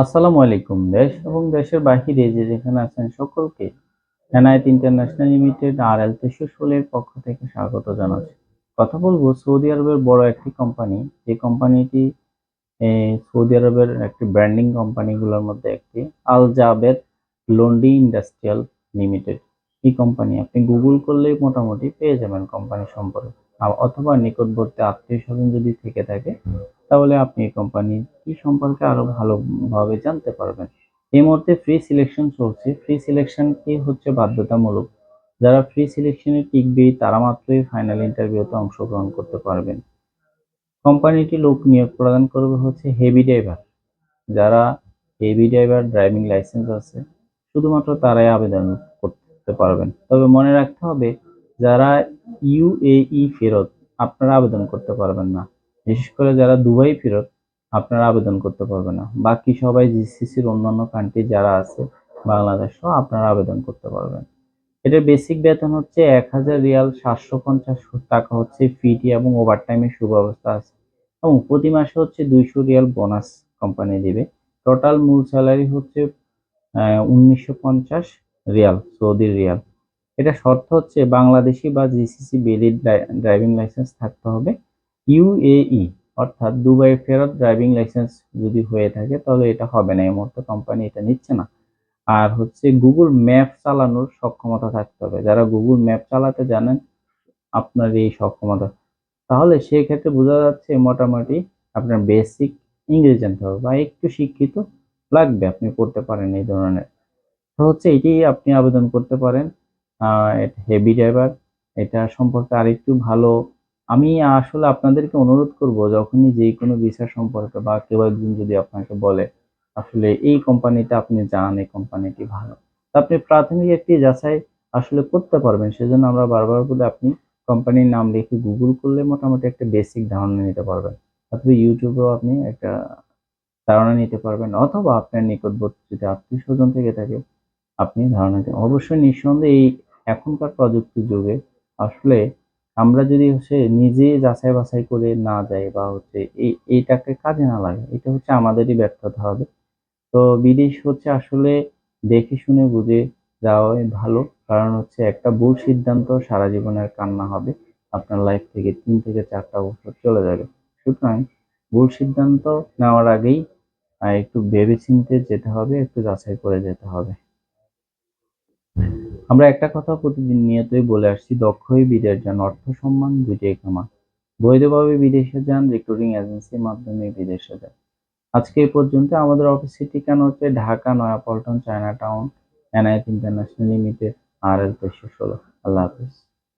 আসসালামু আলাইকুম, দেশ এবং দেশের বাহিরে যে যেখানে আছেন সকলকে এনআইট ইন্টারন্যাশনাল লিমিটেড আর এল তেষট্টির পক্ষ থেকে স্বাগত জানাচ্ছি। কথা বলব সৌদি আরবের বড় একটি কোম্পানি যে কোম্পানিটি সৌদি আরবের একটি ব্র্যান্ডিং কোম্পানিগুলোর মধ্যে একটি, Al Jabed laundry industrial limited. এই কোম্পানি আপনি গুগল করলেই মোটামুটি পেয়ে যাবেন কোম্পানি সম্পর্কে। অথবা নিকটবর্তী আত্মীয় স্বজন যদি থেকে থাকে তাহলে আপনি এই কোম্পানি কি সম্পর্কে আরও ভালোভাবে জানতে পারবেন। এই মুহূর্তে ফ্রি সিলেকশন চলছে। ফ্রি সিলেকশন কি হচ্ছে বাধ্যতামূলক। যারা ফ্রি সিলেকশনে টিকবে, তারা মাত্রই ফাইনাল ইন্টারভিউতে অংশগ্রহণ করতে পারবেন। কোম্পানিটি লোক নিয়োগ প্রদান করবে হচ্ছে হেভি ড্রাইভার যারা হেভি ড্রাইভার ড্রাইভিং লাইসেন্স আছে, শুধুমাত্র তারাই আবেদন করতে পারবেন। তবে মনে রাখতে হবে, যারা ইউএই ফেরত, আপনারা আবেদন করতে পারবেন না। বিশেষ করে যারা দুবাই ফেরত, আপনারা আবেদন করতে পারবেন না। বাকি সবাই জিসিসির অন্যান্য কান্ট্রি যারা আছে, বাংলাদেশ আপনারা আবেদন করতে পারবেন। এটার বেসিক বেতন হচ্ছে এক হাজার রিয়াল সাতশো পঞ্চাশ টাকা হচ্ছে ফিটি এবং ওভারটাইমের সুব্যবস্থা আছে। এবং প্রতি মাসে হচ্ছে দুইশো রিয়াল বোনাস কোম্পানি দিবে। টোটাল মূল স্যালারি হচ্ছে উনিশশো পঞ্চাশ রিয়াল সৌদি রিয়াল। এটা শর্ত হচ্ছে বাংলাদেশি বা জিসিসি বেলিড ড্রাইভিং লাইসেন্স থাকতে হবে। ইউএই অর্থাৎ দুবাই ফেরত ড্রাইভিং লাইসেন্স যদি হয়ে থাকে, তাহলে এটা হবে না। এই মুহূর্তে কোম্পানি এটা নিচ্ছে না। আর হচ্ছে গুগল ম্যাপ চালানোর সক্ষমতা থাকতে হবে। যারা গুগল ম্যাপ চালাতে জানেন, আপনার এই সক্ষমতা। তাহলে সেই ক্ষেত্রে বোঝা যাচ্ছে মোটামুটি আপনার বেসিক ইংরেজি জানতে হবে বা একটু শিক্ষিত লাগবে আপনি করতে পারেন এই ধরনের। তো হচ্ছে এটি আপনি আবেদন করতে পারেন। হেভি ড্রাইভার এটা সম্পর্কে আরেকটু ভালো আমি আসলে আপনাদেরকে অনুরোধ করব, যখনই যে কোনো ভিসা সম্পর্কে বা কেউ একজন যদি আপনাকে বলে, আসলে এই কোম্পানিতে আপনি যান এই কোম্পানিটি ভালো। আপনি প্রাথমিক একটি যাচাই আসলে করতে পারবেন। সেজন্য আমরা বারবার বলে, আপনি কোম্পানির নাম লিখে গুগল করলে মোটামুটি একটা বেসিক ধারণা নিতে পারবেন। অথবা ইউটিউবেও আপনি একটা ধারণা নিতে পারবেন। অথবা আপনার নিকটবর্তী যদি আত্মীয় স্বজন থেকে থাকে, আপনি ধারণা অবশ্যই নিঃসন্দেহে এই এখনকার প্রযুক্তির যুগে আসলে আমরা যদি হচ্ছে নিজে যাচাই বাছাই করে না যাই বা হচ্ছে এই, এইটাকে কাজে না লাগে, এটা হচ্ছে আমাদেরই ব্যর্থতা হবে। তো বিদেশ হচ্ছে আসলে দেখে শুনে বুঝে যাওয়াই ভালো, কারণ হচ্ছে একটা ভুল সিদ্ধান্ত সারা জীবনের কান্না হবে, আপনার লাইফ থেকে তিন থেকে চারটা বছর চলে যাবে। সুতরাং ভুল সিদ্ধান্ত নেওয়ার আগেই একটু ভেবেচিন্তে যেতে হবে, একটু যাচাই করে যেতে হবে। আমরা একটা কথা প্রতিদিন নিয়তই বলে আসছি দক্ষই বিদেশ যান, অর্থ সম্মান দুইটাই কামা বৈধভাবে বিদেশে যান রিক্রুটিং এজেন্সির মাধ্যমে বিদেশে যান। আজকে এই পর্যন্ত আমাদের অফিসের ঠিকানা হচ্ছে Dhaka, Nayapaltan China town NIS international limited আর এল ষোলো। আল্লাহ হাফিজ।